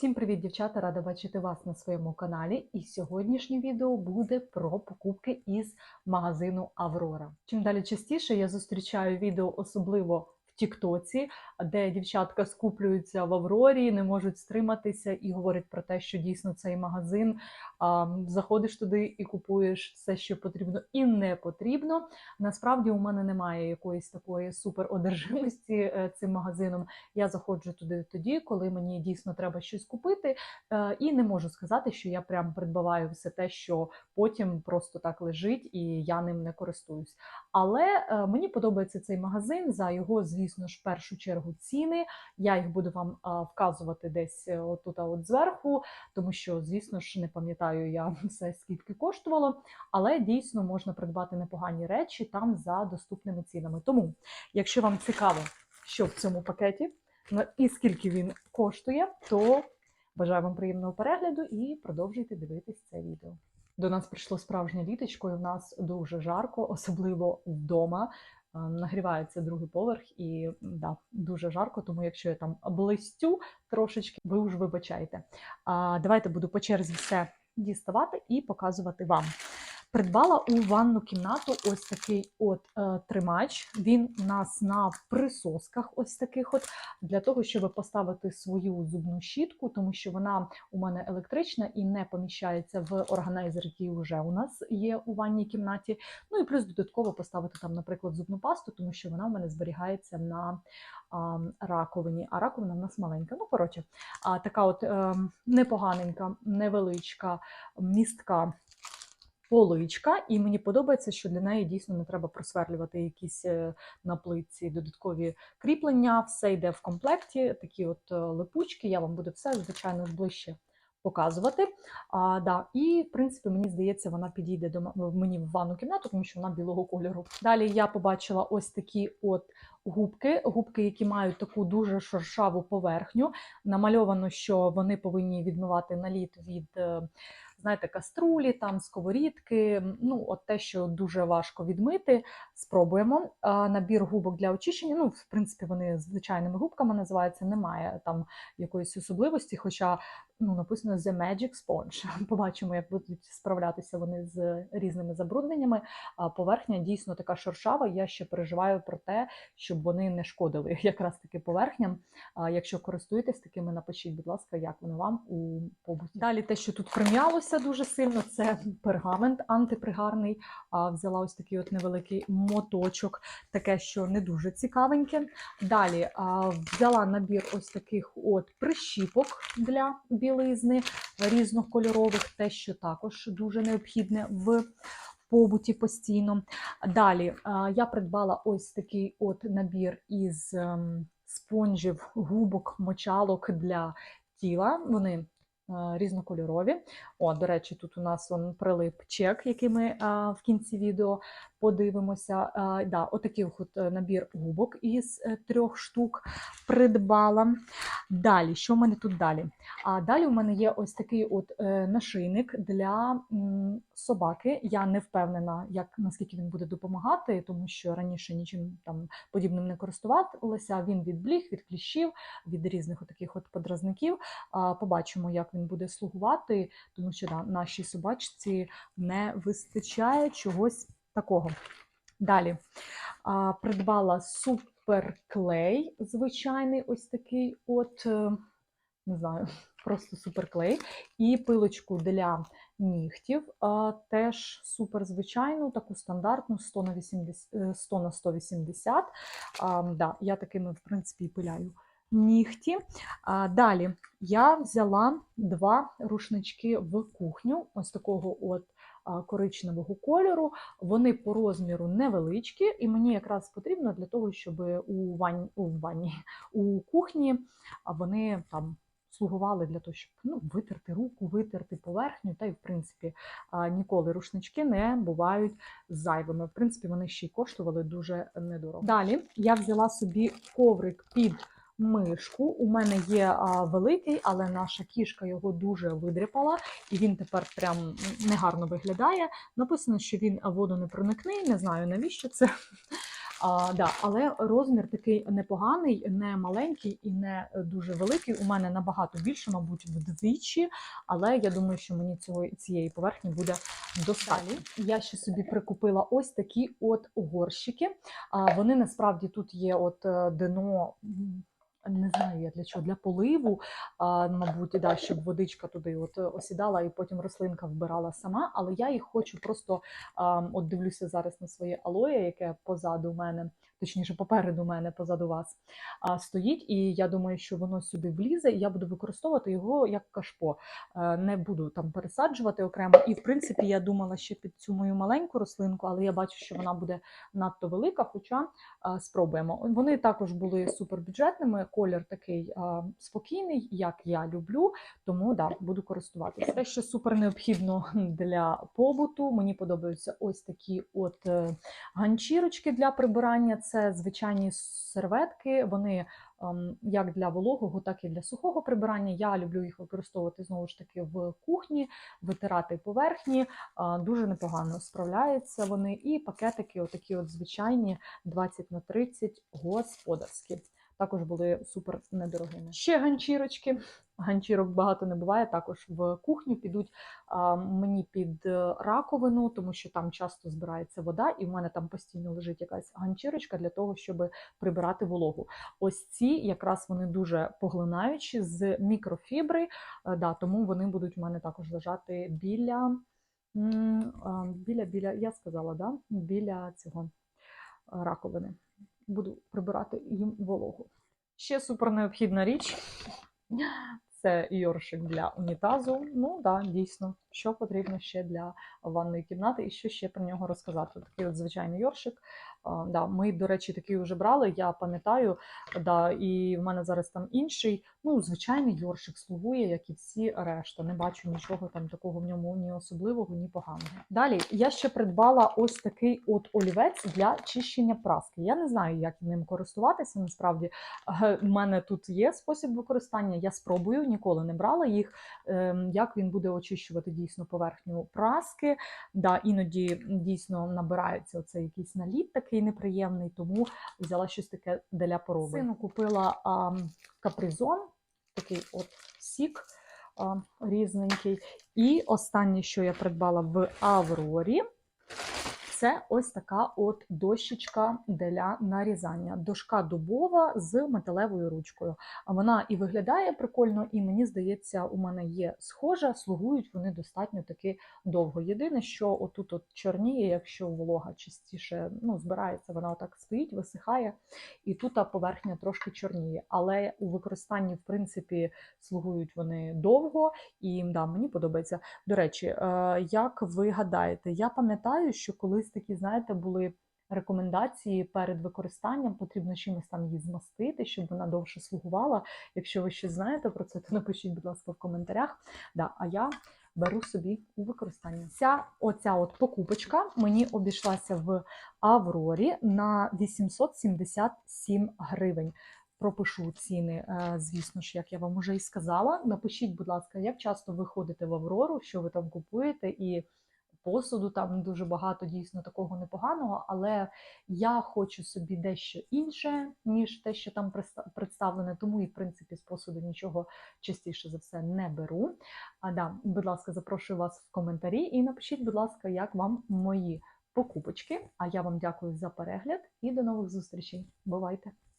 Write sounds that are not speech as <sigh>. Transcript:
Всім привіт, дівчата! Рада бачити вас на своєму каналі. І сьогоднішнє відео буде про покупки із магазину Аврора. Чим далі частіше я зустрічаю відео, особливо Тіктоці, де дівчатка скуплюються в Аврорі, не можуть стриматися і говорять про те, що дійсно цей магазин а, заходиш туди і купуєш все, що потрібно і не потрібно. Насправді у мене немає якоїсь такої суперодержимості е, цим магазином. Я заходжу туди тоді, коли мені дійсно треба щось купити, е, і не можу сказати, що я прям придбаваю все те, що потім просто так лежить, і я ним не користуюсь. Але е, мені подобається цей магазин за його, звісно ж, в першу чергу ціни. Я їх буду вам вказувати десь е, отут от зверху, тому що, звісно ж, не пам'ятаю я <laughs> все, скільки коштувало, але дійсно можна придбати непогані речі там за доступними цінами. Тому, якщо вам цікаво, що в цьому пакеті і скільки він коштує, то бажаю вам приємного перегляду і продовжуйте дивитись це відео. До нас прийшло справжнє літочко, і в нас дуже жарко, особливо вдома. Нагрівається другий поверх, і да, дуже жарко, тому якщо я там блистю трошечки, ви вже вибачайте. А, давайте буду по черзі все діставати і показувати вам. Придбала у ванну кімнату ось такий от е, тримач. Він у нас на присосках, ось таких от, для того, щоб поставити свою зубну щітку, тому що вона у мене електрична і не поміщається в органайзер, який вже у нас є у ванній кімнаті. Ну і плюс додатково поставити там, наприклад, зубну пасту, тому що вона у мене зберігається на а, раковині. А раковина в нас маленька. Ну, коротше, а, така от е, непоганенька, невеличка, містка. Поличка, і мені подобається, що для неї дійсно не треба просверлювати якісь е, на плитці додаткові кріплення. Все йде в комплекті. Такі от е, липучки. Я вам буду все, звичайно ближче показувати. А, да. І, в принципі, мені здається, вона підійде до мені в ванну кімнату, тому що вона білого кольору. Далі я побачила ось такі от губки, губки, які мають таку дуже шершаву поверхню. Намальовано, що вони повинні відмивати наліт від. Знаєте, каструлі, там сковорідки, ну от те, що дуже важко відмити. Спробуємо. А, набір губок для очищення. Ну, в принципі, вони звичайними губками називаються. Немає там якоїсь особливості, хоча ну, написано The Magic Sponge. <laughs> Побачимо, як будуть справлятися вони з різними забрудненнями. А поверхня дійсно така шершава. Я ще переживаю про те, щоб вони не шкодили <laughs> якраз таки поверхням. А якщо користуєтесь такими, напишіть, будь ласка, як вони вам у побуті. Далі те, що тут прим'ялося дуже сильно, це пергамент антипригарний. А, взяла ось такий от невеликий моточок, таке, що не дуже цікавеньке. Далі а, взяла набір ось таких от прищіпок для білизни різнокольорових, те, що також дуже необхідне в побуті постійно. Далі я придбала ось такий от набір із ем, спонжів, губок, мочалок для тіла. Вони е, різнокольорові. О, до речі, тут у нас он прилип чек, який ми а, в кінці відео подивимося. А, да, отакий от е, набір губок із е, трьох штук придбала. Далі, що в мене тут далі? А далі у мене є ось такий от е, нашийник для м, собаки. Я не впевнена, як наскільки він буде допомагати, тому що раніше нічим там подібним не користувалася. Він від бліг, від кліщів, від різних таких от подразників. Побачимо, як він буде слугувати, тому що да, нашій собачці не вистачає чогось такого. Далі придбала суперклей, звичайний, ось такий от, е, не знаю, <laughs> просто суперклей. І пилочку для нігтів, теж супер звичайну, таку стандартну 100 на 80, е, 100 на 180. А, да, я такими, в принципі, пиляю нігті. А, далі я взяла два рушнички в кухню, ось такого от коричневого кольору. Вони по розміру невеличкі, і мені якраз потрібно для того, щоб у ванні, у, ванні, у кухні вони там. Слугували для того, щоб ну, витерти руку, витерти поверхню, та й в принципі ніколи рушнички не бувають зайвими. В принципі, вони ще й коштували дуже недорого. Далі я взяла собі коврик під мишку. У мене є а, великий, але наша кішка його дуже видряпала, і він тепер прям негарно виглядає. Написано, що він водонепроникний, не знаю навіщо це. А, да, але розмір такий непоганий, не маленький і не дуже великий. У мене набагато більше, мабуть, вдвічі, але я думаю, що мені цього цієї поверхні буде достатньо. Я ще собі прикупила ось такі от горщики. А, вони насправді тут є от е, дно. Не знаю я для чого, для поливу, а, мабуть, да, щоб водичка туди от е, осідала і потім рослинка вбирала сама. Але я їх хочу просто а, от дивлюся зараз на своє алоє, яке позаду мене, точніше, попереду мене, позаду вас, стоїть. І я думаю, що воно сюди влізе, і я буду використовувати його як кашпо. Е, Не буду там пересаджувати окремо. І в принципі я думала ще під цю мою маленьку рослинку, але я бачу, що вона буде надто велика. Хоча спробуємо. Вони також були супербюджетними. Колір такий спокійний, як я люблю. Тому да, буду користуватися. Те, що супер необхідно для побуту. Мені подобаються ось такі от е, ганчірочки для прибирання. Це звичайні серветки. Вони ем, як для вологого, так і для сухого прибирання. Я люблю їх використовувати знову ж таки в кухні, витирати поверхні. Дуже непогано справляються вони. І пакетики, отакі от звичайні 20 на 30 господарські. Також були супер недорогими. Ще ганчірочки. Ганчірок багато не буває. Також в кухню підуть а, мені під е, раковину, тому що там часто збирається вода, і в мене там постійно лежить якась ганчірочка для того, щоб прибирати вологу. Ось ці якраз вони дуже поглинаючі з мікрофібри, е, да, тому вони будуть у мене також лежати біля. Біля, біля, я сказала, да? біля цього раковини. Буду прибирати їм вологу. Ще супер необхідна річ це йоршик для унітазу. Ну так, да, дійсно, що потрібно ще для ванної кімнати, і що ще про нього розказати. Такий от звичайний йоршик. Да, Ми, до речі, такий вже брали, я пам'ятаю, да, і в мене зараз там інший. Ну, звичайний йоршик слугує, як і всі решта. Не бачу нічого там такого в ньому ні особливого, ні поганого. Далі я ще придбала ось такий от олівець для чищення праски. Я не знаю, як ним користуватися. Насправді Е, в мене тут є спосіб використання. Я спробую, ніколи не брала їх. Ем, Як він буде очищувати дійсно поверхню праски? Да, іноді дійсно набирається оцей якийсь наліт такий неприємний, тому взяла щось таке для пороби. Сину купила а, капризон, такий от сік а, різненький. І останнє, що я придбала в Аврорі. Це ось така от дощечка для нарізання. Дошка дубова з металевою ручкою. А вона і виглядає прикольно, і мені здається, у мене є схожа, слугують вони достатньо таки довго. Єдине, що отут от чорніє, якщо волога частіше ну, збирається, вона отак стоїть, висихає, і тут поверхня трошки чорніє. Але у використанні, в принципі, слугують вони довго, і да, мені подобається. До речі, е, як ви гадаєте, я пам'ятаю, що колись такі, знаєте, були рекомендації перед використанням, потрібно чимось там її змастити, щоб вона довше слугувала. Якщо ви щось знаєте про це, то напишіть, будь ласка, в коментарях. Да, а я беру собі у використання. Ця оця от покупочка мені обійшлася в Аврорі на 877 гривень. Пропишу ціни, е, звісно ж, як я вам уже і сказала. Напишіть, будь ласка, як часто ви ходите в Аврору, що ви там купуєте, і посуду там дуже багато дійсно такого непоганого, але я хочу собі дещо інше, ніж те, що там представлене, тому і в принципі з посуду нічого частіше за все не беру. А да, будь ласка, запрошую вас в коментарі і напишіть, будь ласка, як вам мої покупочки. А я вам дякую за перегляд і до нових зустрічей. Бувайте!